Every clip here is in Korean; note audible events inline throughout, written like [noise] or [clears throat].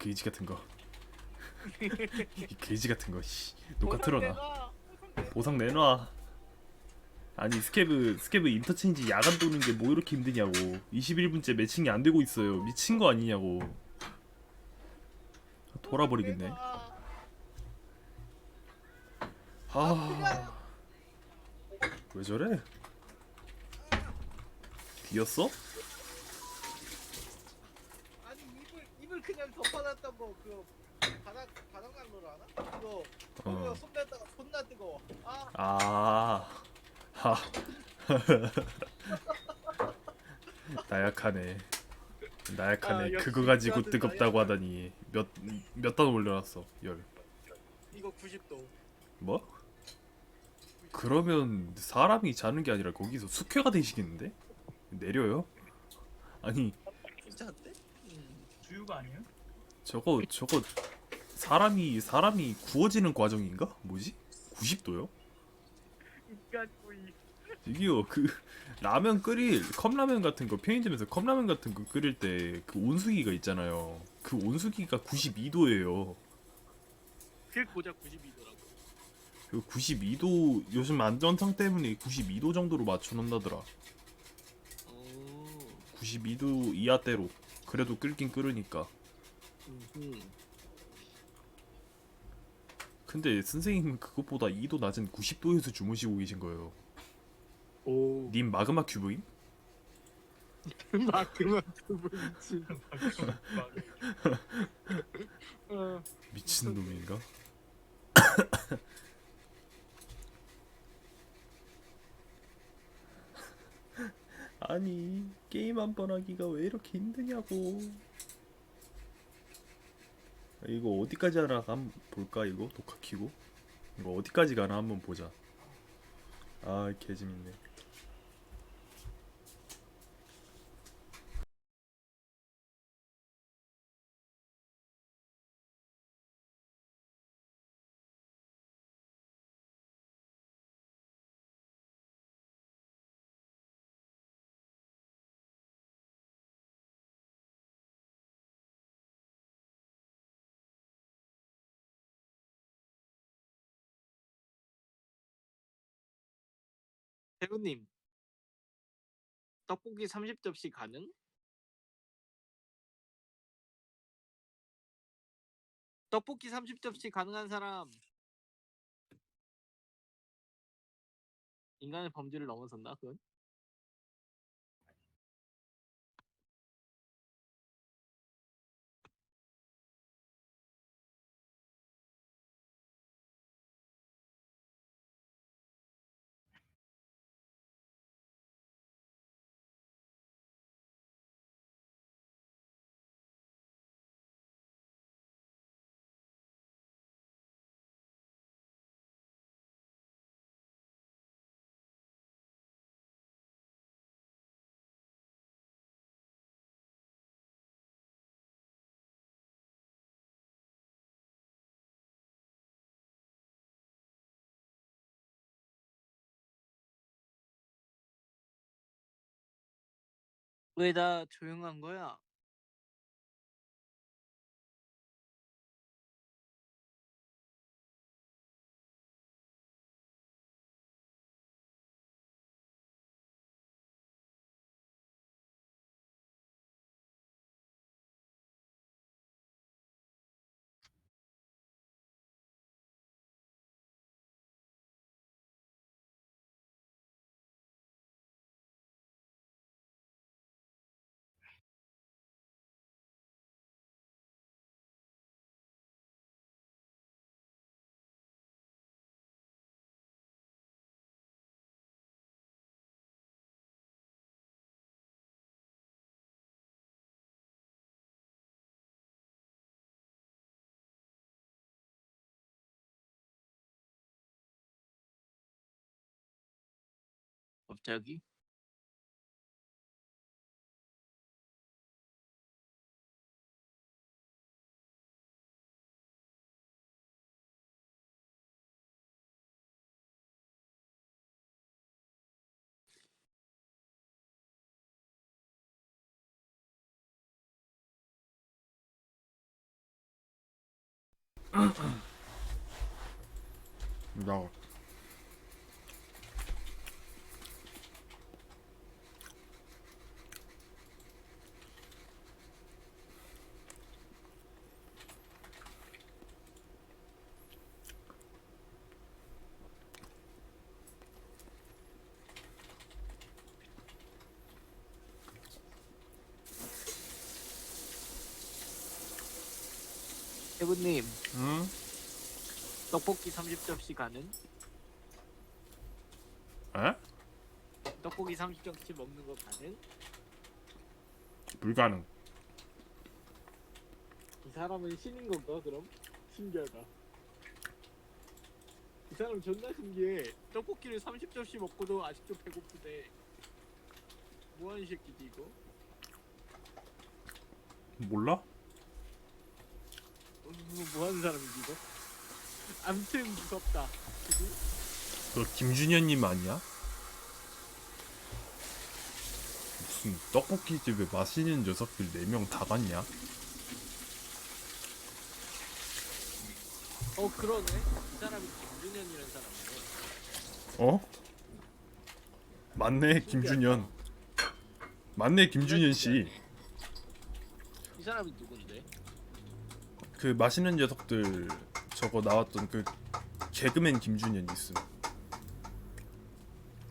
그지 같은 거. 이 그지 같은 거. 씨. 녹화 틀어놔. 보상 내놔. 아니 스케브 스케브 인터체인지 야간 도는 게 뭐 이렇게 힘드냐고. 21분째 매칭이 안 되고 있어요. 미친 거 아니냐고. 돌아버리겠네. 아. 왜 저래? 뒤였어? 아니 입을 입을 그냥 덮어놨던 거그 바닥 바닥 난로로 하나? 그거 어. 손 댔다가 존나 뜨거워. 아 아. 하. [laughs] 나약하네. 나약하네. 아, 역시 그거 가지고 뜨겁다고 나약하네. 하다니 몇몇 단 올려놨어. 열. 이거 90도. 뭐? 그러면 사람이 자는 게 아니라 거기서 숙회가 되시겠는데? 내려요? 아니 괜찮은데? 음. 주유가 아니에요? 저거 저거 사람이 사람이 구워지는 과정인가? 뭐지? 90도요? 인간구이 이게요 그 라면 끓일 컵라면 같은 거 편의점에서 컵라면 같은 거 끓일 때 그 온수기가 있잖아요. 그 온수기가 92도예요. 그 고작 92도라고. 그 92도 요즘 안전상 때문에 92도 정도로 맞춰 놓는다더라. 오. 92도 이하대로 그래도 끓긴 끓으니까. 음. 근데 선생님은 그것보다 2도 낮은 90도에서 주무시고 계신 거예요. 오. 님 마그마 큐브임? 두분지. 어. 미친 놈인가? 아니 게임 한 번 하기가 왜 이렇게 힘드냐고 이거 어디까지 하나 한번 볼까 이거? 독화 키고 이거 어디까지 가나 한번 보자. 아 개재밌네 대구님. 떡볶이 30접시 가능? 떡볶이 30접시 가능한 사람. 인간의 범죄를 넘어섰나 그건? 왜다 조용한 거야? 갑자 기? 나 대부님 응? 떡볶이 30접시 가능? 에? 떡볶이 30접시 먹는 거 가능? 불가능. 이 사람은 신인 건가 그럼? 신기하다 이 사람 존나 신기해 떡볶이를 30접시 먹고도 아직도 배고프대 뭐하는 새끼지 이거? 몰라? 어, 뭐하는 사람이지 이거? 암튼 무섭다 그지? 너 김준현님 아니야? 무슨 떡볶이 집에 맛있는 녀석들 4명 다 갔냐? 어 그러네 이 사람이 김준현이라는 사람이네 어? 맞네 김준현. 맞네 김준현 씨. 이 사람이 누군데? 그 맛있는 녀석들 저거 나왔던 그 개그맨 김준현 있음.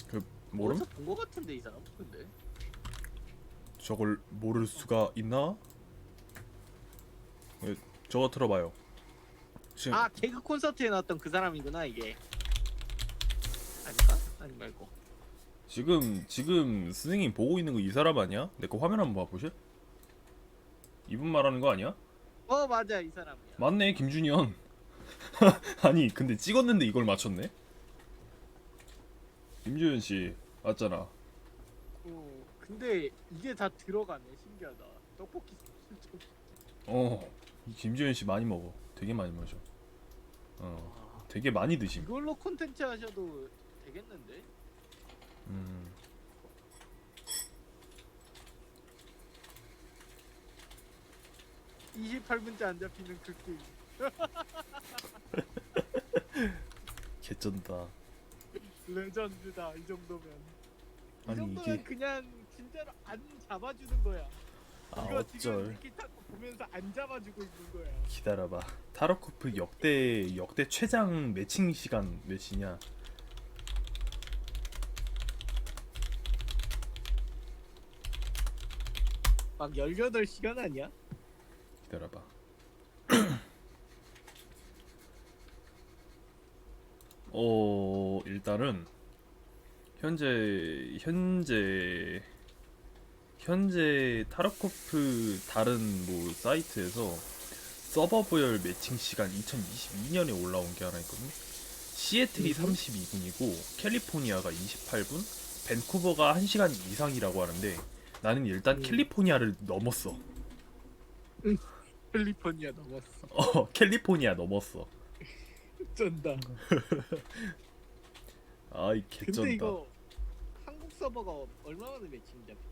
그 모름? 어디서 본거 같은데 이 사람? 근데 저걸 모를 수가 있나? 네, 저거 들어봐요. 지금 아 개그 콘서트에 나왔던 그 사람이구나 이게 아닌가? 아니 말고 지금 지금 선생님 보고 있는 거 이 사람 아니야? 내 거 화면 한번 봐보실? 이분 말하는 거 아니야? 어 맞아 이 사람이야 맞네 김준현. [laughs] 아니 근데 찍었는데 이걸 맞췄네? 김준현 씨 맞잖아. 어 근데 이게 다 들어가네 신기하다 떡볶이 좀- 어, 이 김준현 씨 많이 먹어. 되게 많이 마셔. 어, 아, 되게 많이 드심. 이걸로 콘텐츠 하셔도 되겠는데? 음. 28분째 안 잡히는 그 게임 [laughs] 개쩐다. 레전드다 이 정도면 이 아니, 정도면 이게- 그냥 진짜로 안 잡아주는 거야 아 이거 지금 어쩔. 이렇게 딱 보면서 안 잡아주고 있는 거야 기다려봐. 타로코프 역대 역대 최장 매칭 시간 몇이냐? 막 18시간 아니야? 기다려봐. [clears throat] 어 일단은 현재 현재 현재 타르코프 다른 뭐 사이트에서 서버별 매칭 시간 2022년에 올라온 게 하나 있거든. 시애틀이 음흠. 32분이고 캘리포니아가 28분, 밴쿠버가 1시간 이상이라고 하는데 나는 일단 음. 캘리포니아를 넘었어. 캘리포니아 넘었어 어, [laughs] 캘리포니아 넘었어. [laughs] 쩐다 [laughs] 아이 근데 개쩐다. 이거 한국 서버가 얼마 만에 매칭 잡혔어?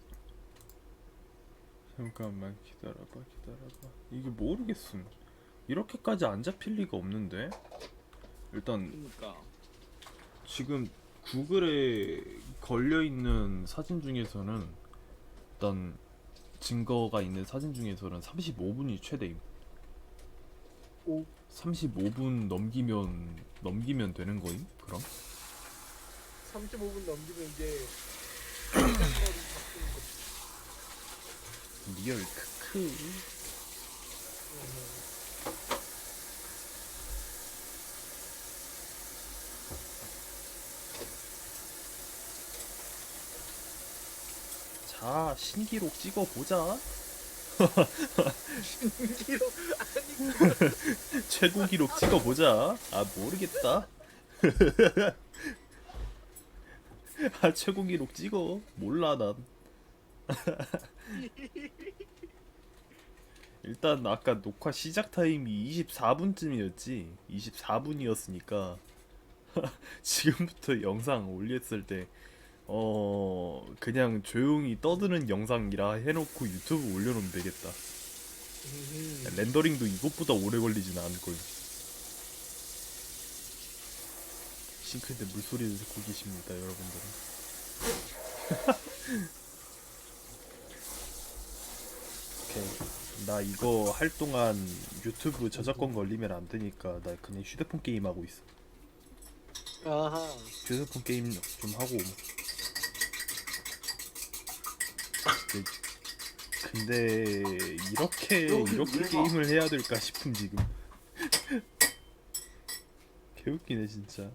잠깐만 기다려봐, 기다려봐. 이게 모르겠음. 이렇게까지 안 잡힐 리가 없는데. 일단 그니까 지금 구글에 걸려 있는 사진 중에서는 일단 증거가 있는 사진 중에서는 35분이 최대임. 오. 35분 넘기면 넘기면 되는 거임? 그럼? 35분 넘기면 이제 리얼 크크. 자 신기록 찍어 보자. 기록 아니 [laughs] 최고 기록 찍어 보자. 아 모르겠다. [laughs] 아 최고 기록 찍어. 몰라 난. [laughs] 일단 아까 녹화 시작 타임이 24분쯤이었지. 24분이었으니까 지금부터 영상 올렸을 때 어 그냥 조용히 떠드는 영상이라 해놓고 유튜브 올려놓으면 되겠다. 음. 렌더링도 이것보다 오래 걸리진 않을걸. 싱크대 물소리를 듣고 계십니다, 여러분들은. [laughs] 오케이. 나 이거 할 동안 유튜브 저작권 걸리면 안 되니까 나 그냥 휴대폰 게임 하고 있어. 아하. 휴대폰 게임 좀 하고. 오면. 근데, 근데 이렇게 이렇게? 게임을 해야 될까 싶음 지금 [laughs] 개웃기네 진짜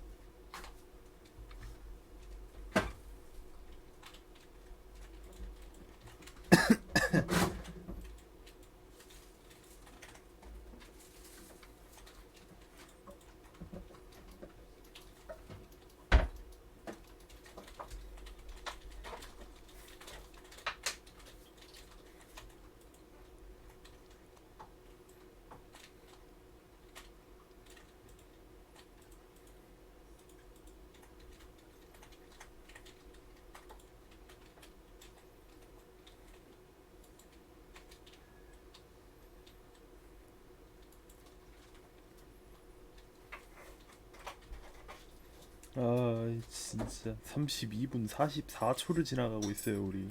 아 진짜. 32분 44초를 지나가고 있어요 우리.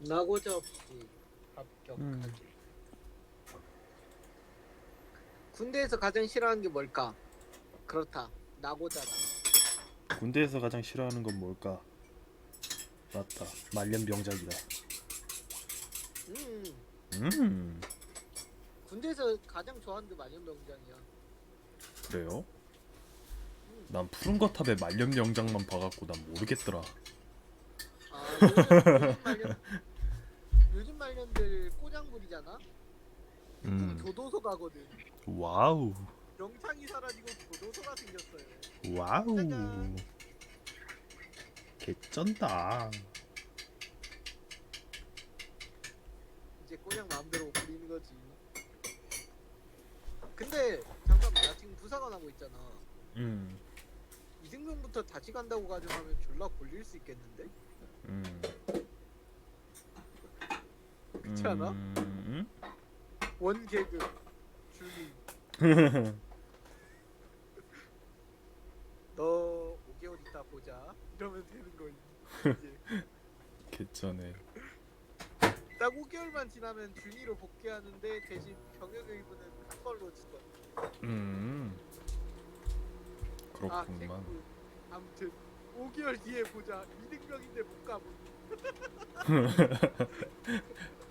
나고자 없이 합격하기. 음. 군대에서 가장 싫어하는 게 뭘까? 그렇다. 나고자다. 군대에서 가장 싫어하는 건 뭘까 맞다 말년병작이다 음. 음 군대에서 가장 좋아하는 게 만년병장이야. 그래요? 난 푸른 거탑에 말년병작만 봐갖고 난 모르겠더라 아, 요즘, 요즘 말년 [laughs] 요즘 말년들 꼬장 부리잖아. 음 교도소 가거든. 와우 영창이 사라지고 교도소가 생겼어요. 와우 짜잔. 개쩐다 이제 꼬장 마음대로 부리는 거지. 근데 잠깐만 나 지금 부사관 하고 있잖아. 음 이승용부터 다시 간다고 가정하면 졸라 걸릴 수 있겠는데? 음. 그렇지 않아? 음? 원 개그 주민 너 5개월 있다 보자. 이러면 되는 거임. 이제 [laughs] 개쩌네. 딱 5개월만 지나면 준이로 복귀하는데 대신 병역 의무는 한 걸로 치던 음. 아 그렇구만. 개꿀. 아무튼 5개월 뒤에 보자. 이등병인데 못 가보 [laughs] [laughs]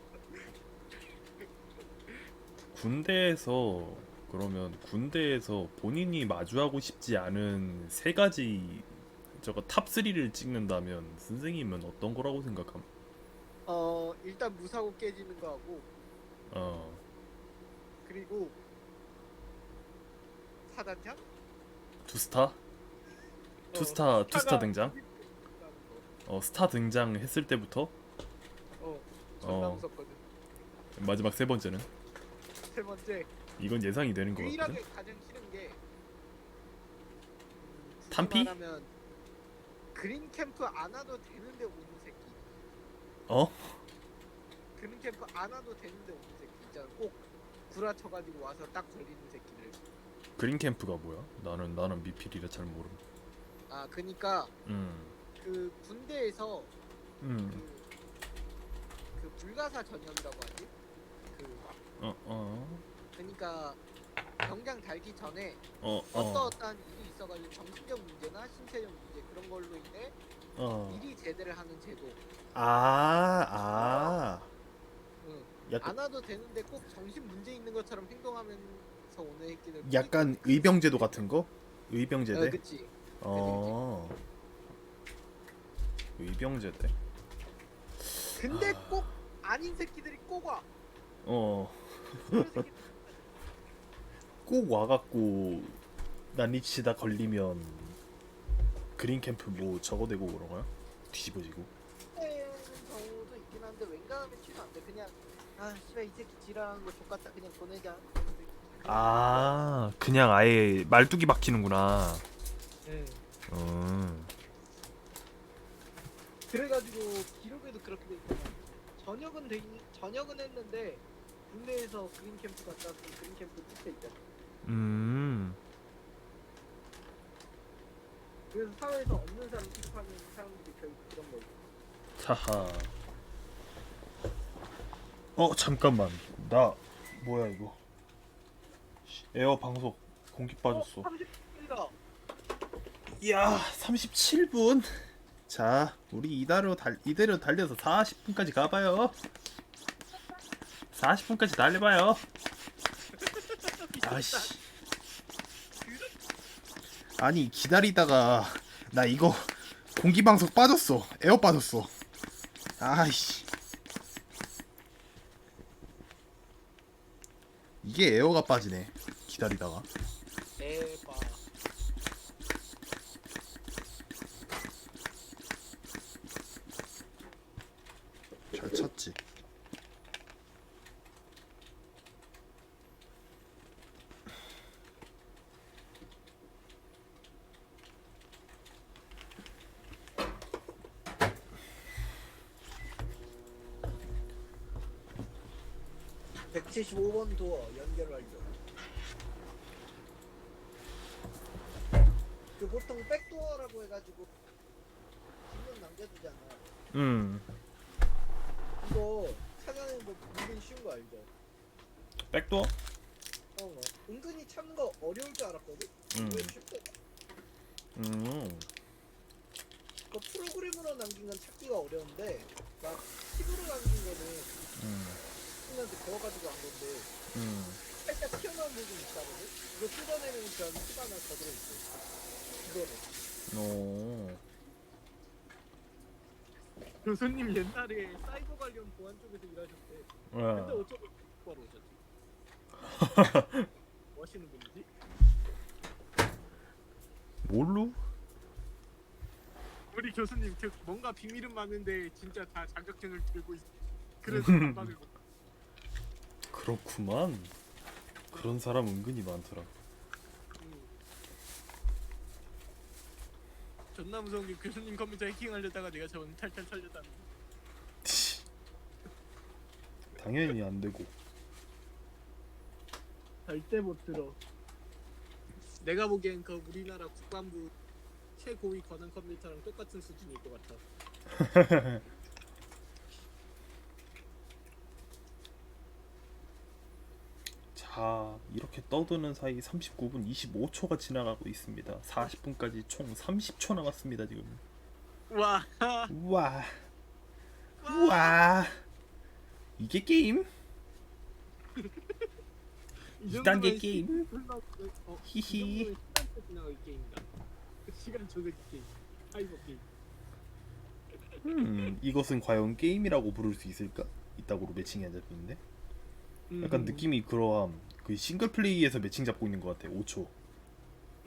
군대에서 그러면 군대에서 본인이 마주하고 싶지 않은 세 가지 저거 탑 3를 찍는다면 선생님은 어떤 거라고 생각함? 어 일단 무사고 깨지는 거 하고 어 그리고 사단장? 투스타? 투스타 투스타 등장? 어 스타 등장 했을 때부터 어 존나 어. 무섭거든 마지막 세 번째는 세 번째 이건 예상이 되는 거 유일하게 같거든. 가장 싫은 게 음, 굳이 탄피? 말하면 그린 캠프 안 와도 되는데 오는 새끼. 어? 그린 캠프 안 와도 되는데 오는 새끼 있잖아. 꼭 구라쳐가지고 와서 딱 걸리는 새끼들. 그린 캠프가 뭐야? 나는 나는 미필이라 잘 모름. 아 그니까 음. 그 군대에서 음. 그, 그 불가사 전형이라고 하지. 그어 어. 그니까 병장 달기 전에 어 어떠 어. 어떠한 일이 있어가지고 정신적 문제나 신체적 문제 그런 걸로 인해 어. 미리 제대를 하는 제도. 아, 아. 응. 약간 안 와도 되는데 꼭 정신 문제 있는 것처럼 행동하면서 오는 새끼들 약간 의병제도 같은 거? 어, 의병제대? 그치 어. 의병제대? 근데 아. 꼭 아닌 새끼들이 꼭 와. 어. [laughs] 꼭 와갖고 난리치다 걸리면 그린 캠프 뭐 저거 되고 그런 거야? 뒤집어지고. 경우도 있긴 한데 웬간하면 치면 안 돼. 그냥 아 씨발 이 새끼 지랄하는 거 족같다 그냥 보내자. 아 그냥 아예 말뚝이 박히는구나. 네. 음. 그래가지고 기록에도 그렇게 돼 있잖아. 전역은 돼 있- 전역은 했는데 국내에서 그린 캠프 갔다 왔으면 그린 캠프 끝에 있잖아. 음. 그래서 사회에서 없는 사람 취급하는 사람들이 결국 그런 거지. 하하. 어 잠깐만 나 뭐야 이거 씨, 에어 방석 공기 빠졌어. 어, 30분이다. 이야 37분. 자 우리 이대로 달 이대로 달려서 40분까지 가봐요. 40분까지 달려봐요. [laughs] 아씨. 아니 기다리다가 나 이거 공기 방석 빠졌어. 에어 빠졌어. 아이씨. 이게 에어가 빠지네. 기다리다가. 25번 도어 연결 완료. 그 보통 백도어라고 해가지고 뒷문 남겨두잖아. 음. 이거 찾아내는 거 뭐 은근히 쉬운 거 알죠? 백도어? 어, 어. 은근히 찾는 거 어려울 줄 알았거든. 음. 왜 쉽대? 음. 그 프로그램으로 남긴 건 찾기가 어려운데 막 팁으로 남긴 거는 음. 친구한테 배워가지고 한 건데 음. 살짝 튀어나온 부분이 있다거든. 이거 뜯어내면 그냥 팁 하나 더 들어있어. 이거는. 오. 교수님 옛날에 사이버 관련 보안 쪽에서 일하셨대. 근데 어. 어쩌고 바로 오셨지? [laughs] 뭐 하시는 분이지? 뭘로? 우리 교수님 그 뭔가 비밀은 많은데 진짜 다 자격증을 들고 있. 그래서 [laughs] 반박을 못. 그렇구만. 그런 사람 은근히 많더라. 음. 존나 무서운 게 교수님 컴퓨터 해킹하려다가 내가 저번 탈탈 털렸다는. 거. 치. 당연히 안 되고. 절대 못 들어. 내가 보기엔 그 우리나라 국방부 최고위 권한 컴퓨터랑 똑같은 수준일 것 같아. [laughs] 자, 이렇게 떠드는 사이 39분 25초가 지나가고 있습니다. 40분까지 총 30초 남았습니다, 지금. 와, 우와. 우와. 이게 게임? [laughs] 이 2단계 정도면 게임? 시- 어, 히히. 시간 게임이다. 시간 게임. 게임. 음, 이것은 과연 게임이라고 부를 수 있을까? 이따구로 매칭이 안 잡히는데. 약간 음. 느낌이 그러함. 그 싱글 플레이에서 매칭 잡고 있는 것 같아. 5초.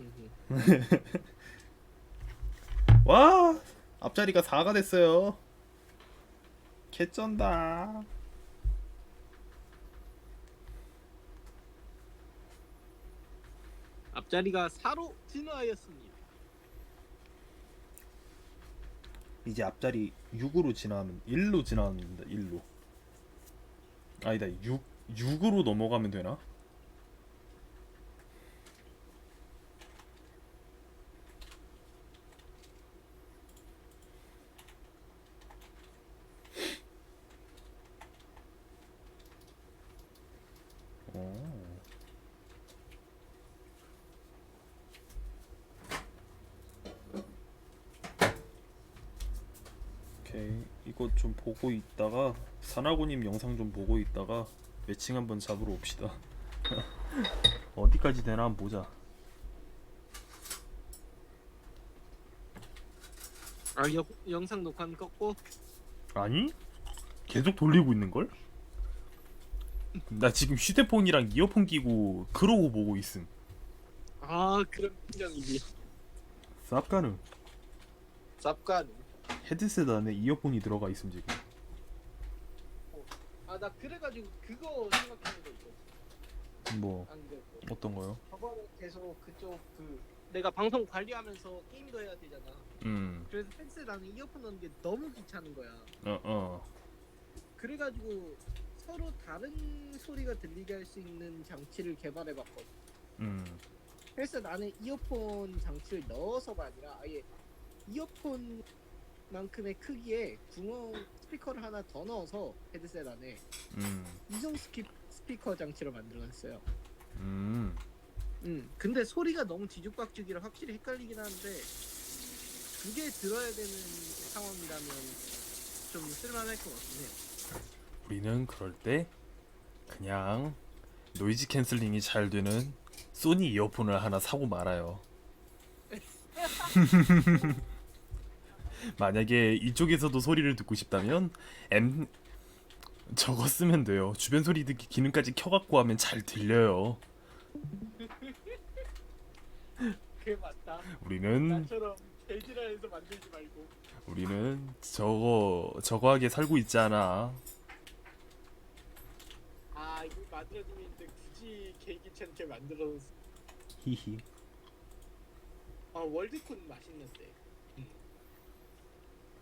음. 와! 앞자리가 4가 됐어요. 개쩐다. 앞자리가 4로 진화하였습니다. 이제 앞자리 6으로 지나면 1로 지나갑니다. 1로. 아니다. 6 6으로 넘어가면 되나? 어. 이거 좀 보고 있다가 사나고님 영상 좀 보고 있다가 매칭 한번 잡으러 옵시다 [laughs] 어디까지 되나 한번 보자 아, 여, 영상 녹화는 껐고 아니? 계속 돌리고 있는걸? 나 지금 휴대폰이랑 이어폰 끼고 그러고 보고 있음 아, 그런 심정이지. 쌉가는 쌉가는. 헤드셋 안에 이어폰이 들어가 있음 지금 아 나 그래가지고 그거 생각하는 거 있어. 뭐안 어떤 거요? 저번에 계속 그쪽 그 내가 방송 관리하면서 게임도 해야 되잖아. 음. 그래서 펜스에 나는 이어폰 넣는 게 너무 귀찮은 거야. 어 어. 그래가지고 서로 다른 소리가 들리게 할 수 있는 장치를 개발해봤거든. 음. 그래서 나는 이어폰 장치를 넣어서가 아니라 아예 이어폰 만큼의 크기에 구멍 스피커를 하나 더 넣어서 헤드셋 안에 음. 이중 스키, 스피커 장치를 만들어냈어요. 음. 음, 근데 소리가 너무 뒤죽박죽이라 확실히 헷갈리긴 하는데 그게 들어야 되는 상황이라면 좀 쓸만할 것 같긴 해요. 우리는 그럴 때 그냥 노이즈 캔슬링이 잘 되는 소니 이어폰을 하나 사고 말아요. [laughs] [laughs] 만약에 이쪽에서도 소리를 듣고 싶다면 M 저거 쓰면 돼요. 주변 소리 듣기 기능까지 켜갖고 하면 잘 들려요. 그게 맞다. 우리는 나처럼 개지랄해서 만들지 말고. 우리는 저거 저거하게 살고 있잖아. 아 이거 만들어지는데 굳이 개귀찮게 만들어서 히히. 아 월드콘 맛있는데.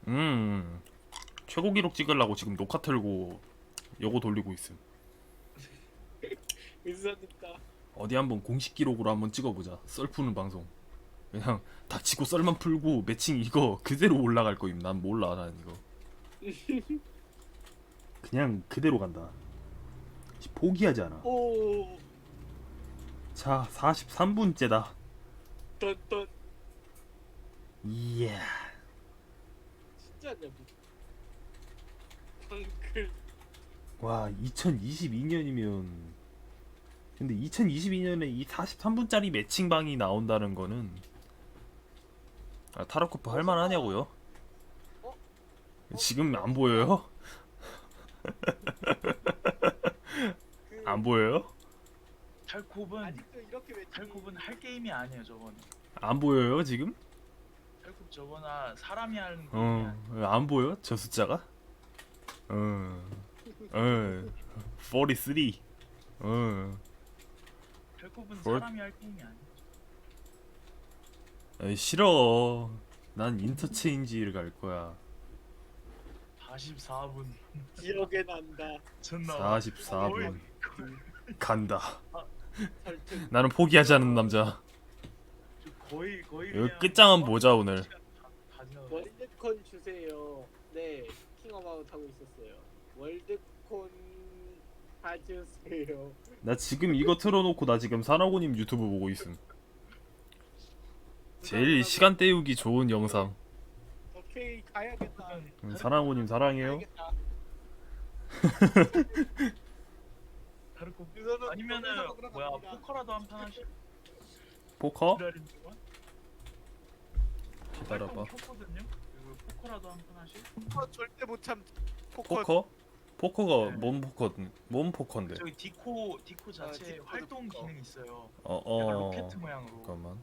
음 최고 기록 찍으려고 지금 녹화 틀고 요거 돌리고 있음. [laughs] 의사니까 어디 한번 공식 기록으로 한번 찍어보자. 썰 푸는 방송. 그냥 닥치고 썰만 풀고 매칭 이거 그대로 올라갈 거임. 난 몰라 난 이거. [laughs] 그냥 그대로 간다. 포기하지 않아. 오 자 43분째다. 던던 이야. 내 무. 방글 와 2022년이면 근데 2022년에 이 43분짜리 매칭방이 나온다는 거는 아, 타로코프 할만하냐고요? 어? 지금 안 보여요? [laughs] 그 안 보여요? 탈콥은 아직도 이렇게 외치 탈콥은 할 게임이 아니에요 저거는 안 보여요 지금? 탈콥 저거나 사람이 하는 게임이 어, 안 보여? 저 숫자가? 어, 어, 43. 어, 탈콥은 뭘? 사람이 할 게임이 아니에요 에이, 싫어. 난 인터체인지를 갈 거야. 44분 기억에 난다 존나 44분 간다. 설득 나는 포기하지 않는 남자. 거의 거의 여기 그냥 끝장은 보자 오늘. 월드콘 주세요 네 킹어바웃 하고 있었어요 월드콘 가주세요 나 지금 이거 틀어놓고 나 지금 사나고님 유튜브 보고 있음. 제일 시간 때우기 좋은 영상. 오케이 가야겠다 음, 사나고님 사랑해요. 가야겠다. [laughs] 아니면은 뭐야. 포커라도 한 판 하실 포커? 동안 기다려봐. 탈콥 켰거든요 이거 포커라도 한판 하실 포커 절대 못 참. 포커. 포커? 포커가 네. 뭔 포커? 뭔 포커인데? 저기 디코 디코 자체에 디코도 활동 포커. 기능 있어요 어 약간 어. 로켓 모양으로 잠깐만.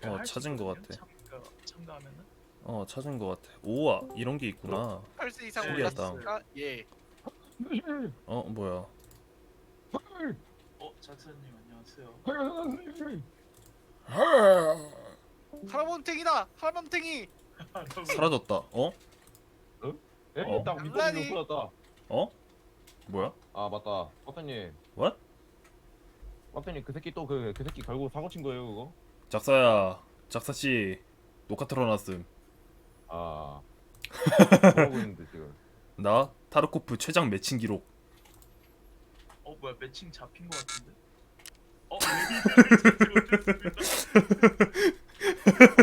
그냥 어 할수 찾은 거 있거든요, 같아. 참가, 참가하면은 어 찾은 거 같아. 오와 이런 게 있구나. 8세 이상 신기하다. 올랐으니까 예. 어 뭐야? 어 작사님 안녕하세요 할멈탱이다. 할멈탱이. [laughs] 사라졌다. 어? 에? 어? 딱 장난이? 밑에 꽂았다. 어? 뭐야? 아 맞다. 박사님. What? 박사님 그 새끼 또 그 그 새끼 결국 사고 친 거예요 그거? 작사야. 작사 씨 녹화 틀어놨음. 아. [laughs] 했는데 지금. 나 타르코프 최장 매칭 기록. 어 뭐야 매칭 잡힌 거 같은데? [laughs] 어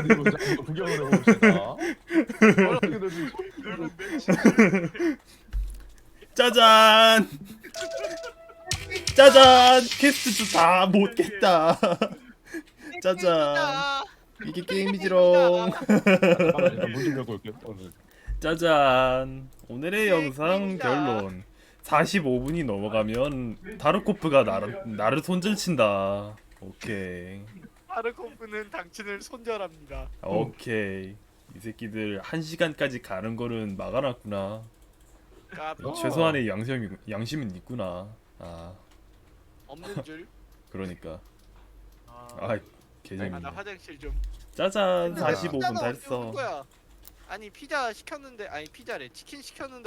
이거 잠깐 구경을 해봅시다. 여러분 매칭 짜잔! 짜잔! 퀘스트도 다 못겠다. 짜잔. 이게 게임이지롱. 잠깐만 일단 문좀 열고 올게요. 오늘. 짜잔. 오늘의 영상 결론. 45분이 넘어가면 다르코프가 나를 나를 손질친다. 오케이. 하르코프는 당신을 손절합니다. 오케이. 이 새끼들 1시간까지 가는 거는 막아놨구나. 까비. 어. 최소한의 양심이, 양심은 있구나. 아. 없는 줄. [laughs] 그러니까 아, 개재밌네 화장실 좀. 짜잔 근데 왜 45분 피자가 오는 거야? 아니 피자 시켰는데 아니 피자래 치킨 시켰는데